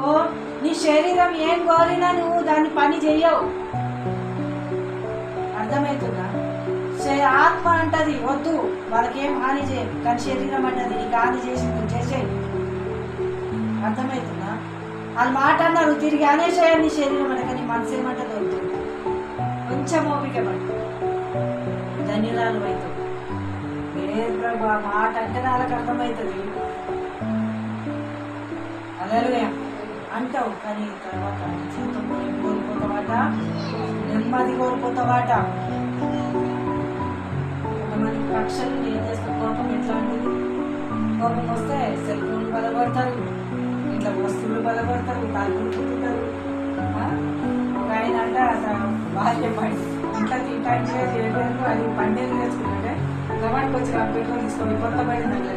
ఓ నీ శరీరం ఏం కోరినా నువ్వు దాన్ని పని చెయ్యవు. అర్థమవుతుందా? శ- ఆత్మ అంటది వద్దు వాళ్ళకేం హాని చేయవు కానీ శరీరం అంటది నీకు హాని చేసి నువ్వు చేసేయి. అర్థమవుతుందా? వాళ్ళు మాట అన్నారు తిరిగి అనేసేయండి నీ శరీరం అంటే కానీ మనసు ఏమంటది వద్దు కొంచెం ఓపిక పడుతుంది ధన్యురాలు అవుతావు ఏ ప్రభు ఆ మాట అంటే వాళ్ళకి అర్థమవుతుంది. అదే అంటావు కానీ తర్వాత జీవితం పోయి కోల్పోతావాట నెమ్మది కోల్పోతావాట కొంతమంది కక్షలు ఏం చేస్తారు? కోపం ఎట్లాంటిది కోపం వస్తే సెల్ ఫోన్ బలపడతారు. ఇట్లా వస్తువులు బలపడతారు. తాగులు పుట్టుతారు ఒక ఆయన అంట అసలు భార్య పడి ఇంట్లో తింటాంటే చేయలేదు అది పండేది నేర్చుకున్నాడే గవానికి వచ్చి పెట్టుకొని తీసుకొని కొత్త పడింది అట్లా